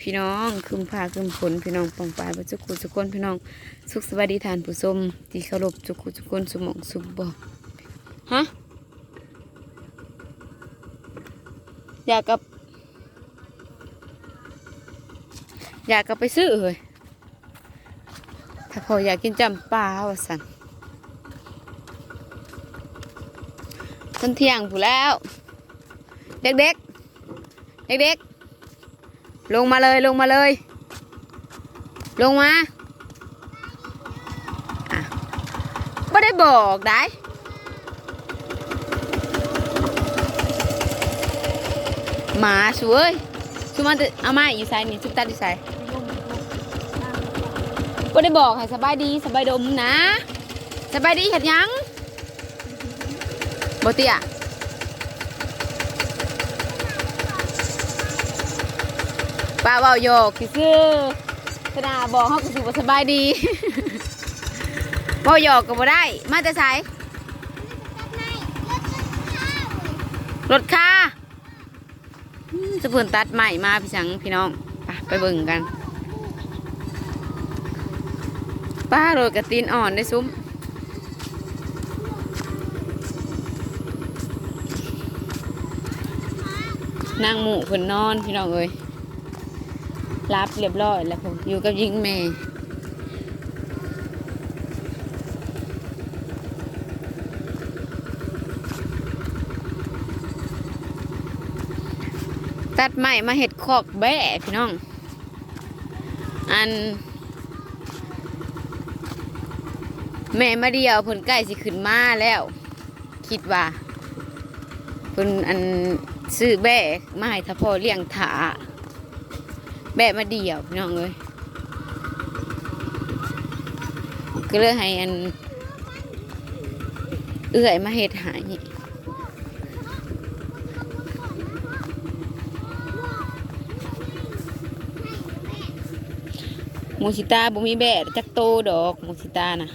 พี่น้องคืมพาคืมผลพี่น้องปองปลายบ่จุกขุจุกคนพี่น้อง สุขสวัสดีทานผู้ชมที่เคารพจุกขุจุกคนสมองสุขบ่ฮะอยากกับ อยากกับไปซื้อเลยถ้าพออยากกินจำปลาวสันต้นเที่ยงผู้แล้ว เด็กๆเด็กๆ ลงมาเลยลงมาเลย ลงมาไม่ได้บอกได้หมาสวยชุมันเอามาอยู่ไซนี่ชุบตัดอยู่ไซไม่ได้บอกให้สบายดีสบายดมนะ สบายดีเห็ดยังบเตีย ป้าเบาโยกซื่อๆขนาดบอกเขาก็ถือว่าสบายดีเบาโยกก็บ่ได้ มาแต่ไสรถค่าอืมจะเพิ่นตัดใหม่มาพี่สังพี่น้องไปไปเบิ่งกันป้าโรยกระตีนอ่อนได้ซุ้มนางหมูเพิ่นนอนพี่น้องเอ้ย รับเรียบร้อยแล้วผมอยู่กับยิงแม่ตัดไม้มาเห็ดคอกแบ่พี่น้อง อัน แม่มาเดียวเพิ่นใกล้สิขึ้นมาแล้ว คิดว่าเพิ่นอันซื้อแบ่มาให้ถ้าพ่อเลี้ยงถา แบะมาเดี่ยวพี่น้องเลยก็เลยให้อัน เอื้อยมาเฮ็ดหายมูชิตาบ่มีแบะจักโตดอกมูชิตานะ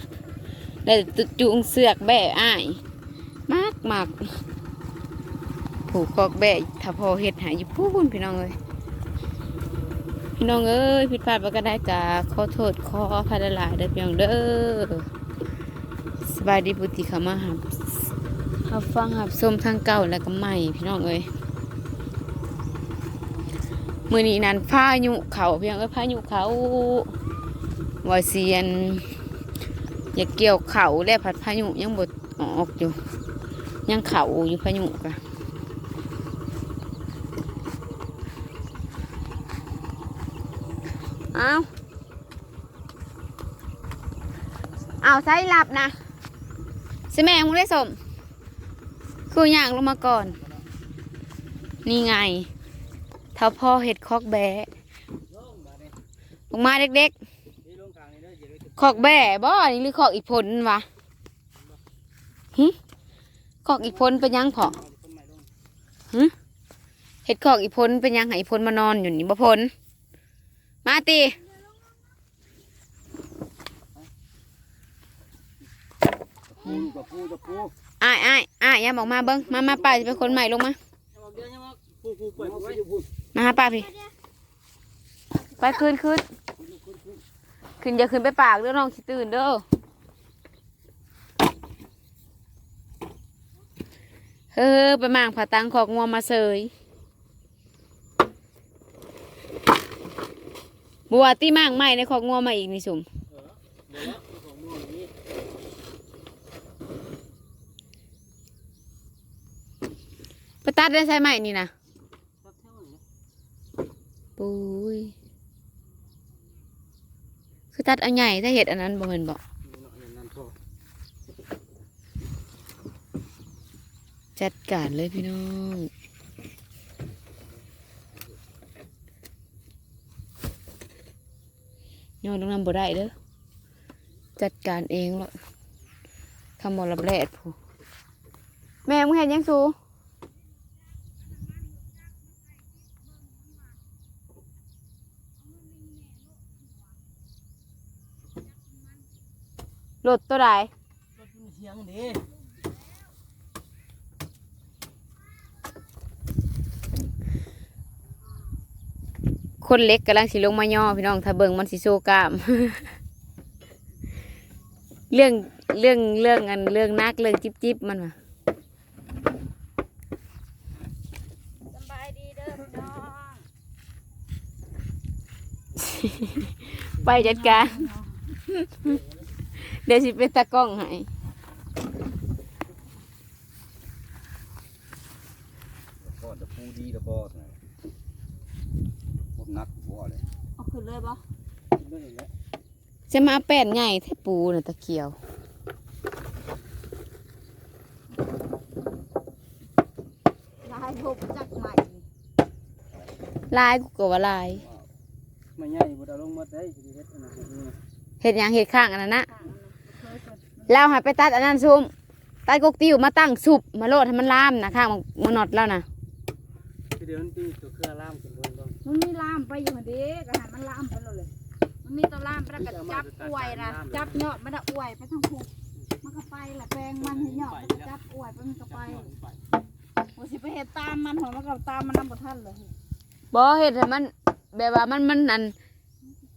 ได้แต่จูงเสือกแบะอ้ายมากมากผูกคอกแบะถ้าพอเฮ็ดหายอยู่พูนพี่น้องเลย พี่น้องเอ้ยผิดพลาดไปก็ได้กาขอโทษขออภัยหลายเด้อพี่น้องเด้อสบายดีบุตรีขามาหับหับฟังหับส้มทั้งเก่าแล้วก็ใหม่พี่น้องเอ้ยมือนี้นั้นพายุเขาพี่น้องเอ้ยพายุเขาวาเซียน อย่าเกี่ยวเขาแล้วผัดพายุยังบดออกอยู่ยังเขาอยู่พายุกะ เอาเอาใส่หลับนะสิแม่มึงได้สม คืออย่างลงมาก่อน นี่ไงเท่าพ่อเห็ดคอกแบะลงมาเด็กๆคอกแบะบ่นี่หรือคอกอีกผลวะหึคอกอีกผลเป็นยังพอหึเห็ดคอกอีกผลเป็นยังให้อีกผลมานอนอยู่นี่บ่ผล มาตีปูกับปูกับปูอ้ายอ้ายอ้ายอย่าบอกมาเบิ้งมามาป้าจะเป็นคนใหม่ลงมาปูปูปล่อยปูไว้ปูมาหาป้าพี่ ไปคืนคืนขึ้นอย่าขึ้นไปปากเด้อน้องสิตื่นเด้อเฮ้อไปมางผ่าตังขอกงัวมาเสย บัวตีมางใหม่ในขอกงัวมาอีกนี่สุมเดี๋ยวของม่วงนี้ไปตัดได้ใช่ไหมนี่นี่นะปุ้ยคือตัดเอาใหญ่ถ้าเห็ดอันนั้นบ่เห็นบอกจัดการเลยพี่น้อง ย้อนลงนำบ่ได้เด้อจัดการเองหรอกทำหมดระแลดผู้แม่มึงเห็นยังสูรถตัวใดรถมันเทียงนี่ คคนเล็กกำลังสิลงมาย่อพี่น้องถ้าเบิ่งมันสิโซกล้ามเรื่องเรื่องเรื่องอันเรื่องนักเรื่องจิบจิบมันว่ะสบายดีเด้อพี่น้องไปจัดการเดี๋ยวสิเป็นตากล้องให้ ก็จะปูดีแล้วก็นะผมนักหัวเลย เอาขึ้นเลยบ่เรื่องอย่างเงี้ยจะมาแป้นใหญ่แทปูน่ะตะเกียวลายโบกจักใหม่ลายกูก็ว่าลายไม่ใหญ่บ่ได้ลงมาได้สิเฮ็ดอันนั้นเฮ็ดนี่เห็ดหยังเห็ดข้างอันนั้นนะข้างอันนั้นเคยเกิดแล้วหาไปตัดอันนั้นซุมตัดกกติ้วมาตั้งสุบมาโลดให้มันลามนะข้างมันมันนอดแล้วนะคือเดี๋ยวมันตีตัวเครือล่ามขึ้นบนบ่ มันมีลามไปอยู่หั่นเด้ก็ให้มันลามไปเลยเลย มันมีตัวลามไปแล้วก็จับอวยนะจับยอดมันน่ะอวยไปทั้งพุงมันก็ไปแหละแปลงมันให้ยอดมันก็จับอวยไปมันก็ไปโอ้สิไปเฮ็ดตามมันหัวมันก็ตามมันนำบ่ทันเลยบ่เห็ดให้มันแบบว่ามันมันอัน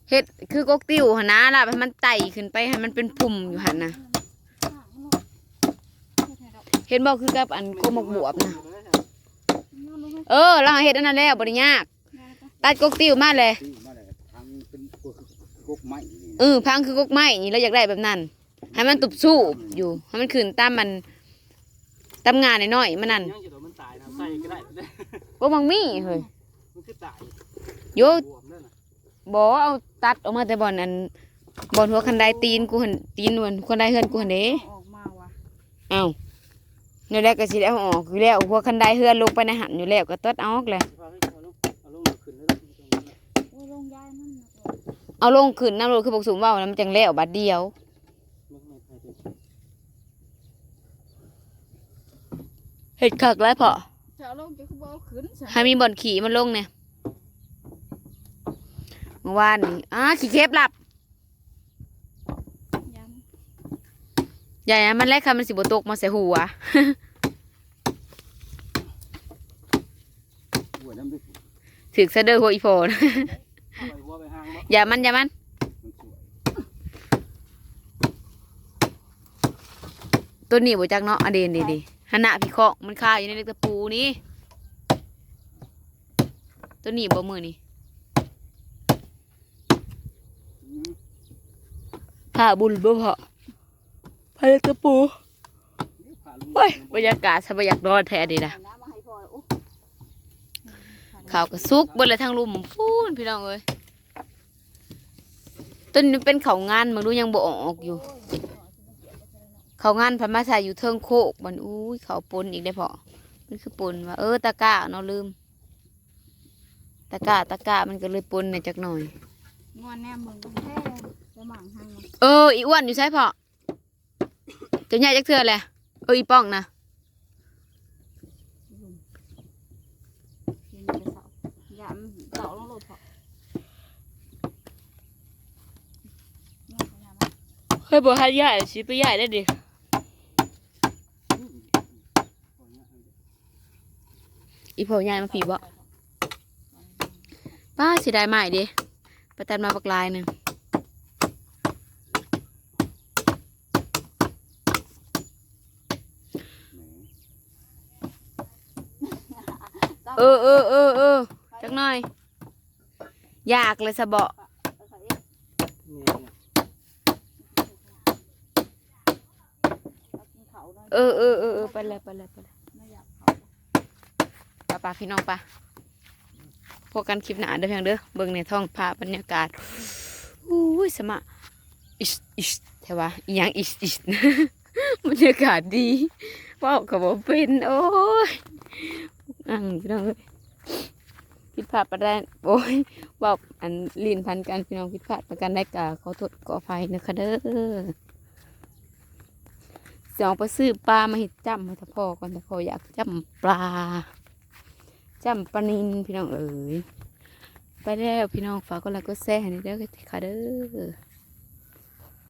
เห็ดคือกกติ้วหนนะล่ะให้มันไต่ขึ้นไปให้มันเป็นพุ่มอยู่หันนะเห็นบ่คือกับอันโกมกบวบนะเออเราเห็ดอันนั้นแล้วบ่ได้ยาก ตัดกกติ้วมาเลยที่มาเลยทางเป็นพวกกกไม้นี่เออพังคือกกไม้นี่เราอยากได้แบบนั้น ให้มันตุบสู้อยู่ให้มันขึ้นตามมันตามงานน้อยๆมันนั่นยังจะโดนมันตายนะใส่ก็ได้เด้บ่มังมีเฮ้ยมันคือตายโยบวมนั่นน่ะบ่เอาตัดออกมาแต่บ่อนอันบ่อนหัวคันไดตีนกูหันตีนนวลคันไดเฮือนกูหันเด้ ออกมาว่ะเอ้านี่แหละก็สิได้เอาออกอยู่แล้วหัวคันไดเฮือนลงไปในหันอยู่แล้วก็ตัดเอาออกเลยพาให้เอาลงเอาลงขึ้นแล้ว โอ้ยลงยายมันน่ะ เอาลงขึ้นน้ำรถคือบอกสูงเว้านะมันจังแล้วบัดเดียวมันไม่ไปถึงเฮ็ดคักแล้วพอจะเอาลงจะคือบ่เอาขึ้นซะให้มีบ่อนขี่มันลงเนี่ยเมื่อวานนี่อ้าขี้เข็บหลับยันใหญ่นะมันแรกค่ะมันสิบ่ตกมาใส่หัวหัวน้ำด้วยถึกซะเด้อหัวอีโฟน อย่ามันอย่ามันมันสวยตัวนี้บ่จักเนาะอะเดนดีๆหันหน้าพี่เคาะมันคาอยู่ในเล็กตะปูนี่ตัวนี้บ่มือนี่อืมผ้าบุญบ่พอผ้าเล็กตะปูผ่าลุงเฮ้ยบรรยากาศสบายากนอนแท้ดีนะเอาน้ำมาให้พ่อโอ้ข้าวก็สุกเบิดเลยทางลุมพูนพี่น้องเอ้ย ต้นนี้เป็นเขาวงานมึงดูยังบ่ออกอยู่ เขาวงานพันมาใส่อยู่เทิงโคกมันอุ้ยเขาปนอีกได้พอมันคือปนว่าเออตะกร้าเนาะลืม ตะกร้าตะกร้ามันก็เลยปนเนี่ยจักหน่อย งอนแน่มึงแท้จะหมั่งหังมันเอออีอ้วนอยู่ใช่พอจะใหญ่จักเทื่อแหละเอออีป้องนะ กินไปเสาอย่ามันเสาลงโลดพอเนี่ยพยายาม เคยบอกให้ใหญ่สิไปใหญ่ได้ดิอีพอใหญ่มาผีบ่ป้าสิได้ใหม่ดิไปตัดมาปักลายหนึ่งเออเออเออเออจักหน่อย อยากเลยสะเบาะ เนี่ยเนี่ย เออเออเออเออไปเลยไปเลยไปเลยป้าป้าพี่น้องป้าพบกันคลิปหนาเด้อเพียงเด้อเบิ่งในท้องผ้าบรรยากาศอุ้ยสมะอิชอิชแท่ว่าอหยังอิชอิชบรรยากาศดีว้าก็บ่เป็นโอ้ยอังพี่น้องเลยผิดพลาดประได้โอ้ยว้าอันลีนพันกันพี่น้องผิดพลาดประกันได้กาขอโทษขออภัยนะคะเด้อ สองไปซื้อปลามาเห็ดจ้ำมาตะพอก่อนแต่พ่ออยากจ้ำปลาจ้ำปลานินพี่น้องเอ๋ยไปแล้วพี่น้องฝากก็แล้วก็แซ่ให้ได้เด้อค่ะเด้อ